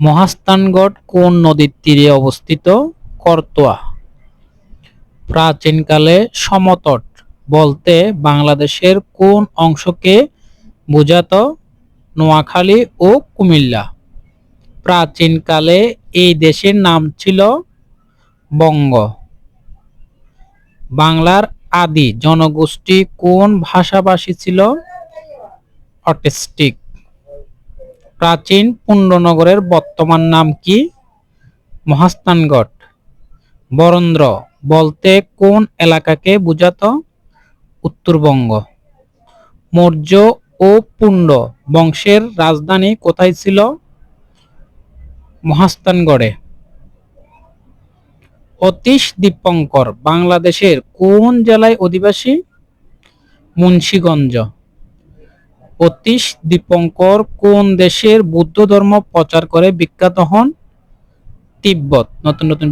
মহাস্থানগড় কোন নদীর তীরে অবস্থিত? করতোয়া। প্রাচীনকালে সমতট বলতে বাংলাদেশের কোন অংশকে বোঝাতো? নোয়াখালী ও কুমিল্লা। প্রাচীনকালে এই দেশের নাম ছিল বঙ্গ। বাংলার আদি জনগোষ্ঠী কোন ভাষাভাষী ছিল? অটিস্টিক। প্রাচীন পুণ্যনগরের বর্তমান নাম কি? মহাস্থানগড়। বরেন্দ্র, বলতে কোন এলাকাকে বোঝাতো? উত্তরবঙ্গ। মৌর্য ও পুণ্য বংশের রাজধানী কোথায় ছিল? মহাস্থানগড়ে। অতীশ দীপঙ্কর, বাংলাদেশের কোন জেলায় অধিবাসী? মুন্সিগঞ্জ। অতীশ দীপঙ্কর কোন দেশের বৌদ্ধ ধর্ম প্রচার করে বিখ্যাত হন? তিব্বত নতুন নতুন